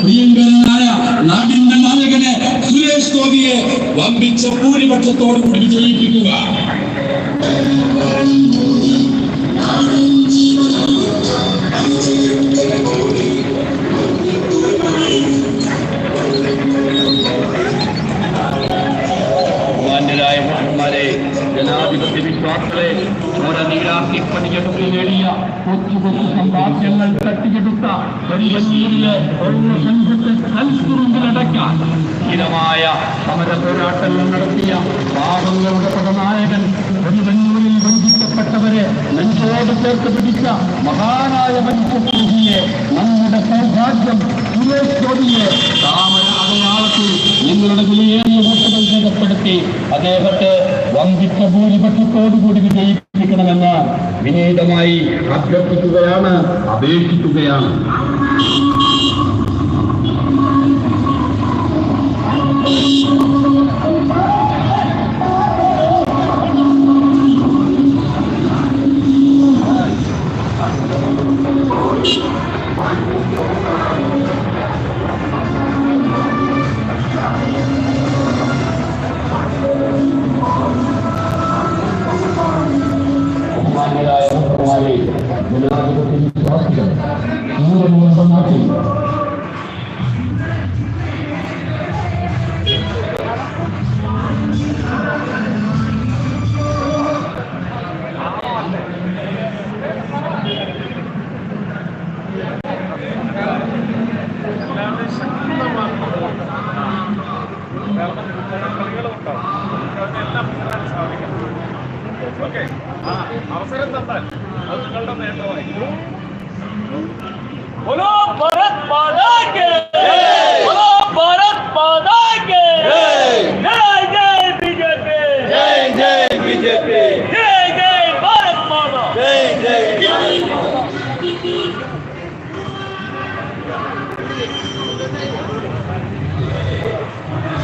പ്രിയങ്കരനായ നാടിന്റെ നായകനെ സുരേഷ് ഗോപിയെ വമ്പിച്ച ഭൂരിപക്ഷത്തോടു കൂടി വിജയിപ്പിക്കുക. ജനാധിപത്യ നീരാക്കി പണിയെടുത്ത് നേടിയ കൊച്ചു കൊച്ചു സമ്പാദ്യങ്ങൾ തട്ടിയെടുത്ത പെരുവന്നൂരിലെ സംഘത്തെ കൽക്കുറുമ്പിലടക്കാൻ സ്ഥിരമായ സമര പോരാട്ടങ്ങൾ നടത്തിയ പാവങ്ങളുടെ പടനായകൻ പെരുവന്നൂരിൽ വഞ്ചിക്കപ്പെട്ടവരെ നെഞ്ചോട് ചേർത്ത് പിടിച്ച മഹാനായ മനുഷ്യസ്നേഹിയെ നമ്മുടെ സൗഭാഗ്യം സുരേഷ് ജോലിയെ താമര അടയാളത്തിൽ നിങ്ങളുടെ വിലയേറിയ രേഖപ്പെടുത്തി അദ്ദേഹത്തെ വമ്പിച്ച ഭൂരിപക്ഷത്തോടുകൂടി വിജയിപ്പിക്കണമെന്ന് വിനീതമായി അഭ്യർത്ഥിക്കുകയാണ് അപേക്ഷിക്കുകയാണ്. I walked away when I was in the hospital. No remorse or nothing. Thank you. बोलो भारत माता के। बोलो भारत माता के। जय जय बीजेपी। जय जय बीजेपी। जय जय भारत माता। जय जय Thank.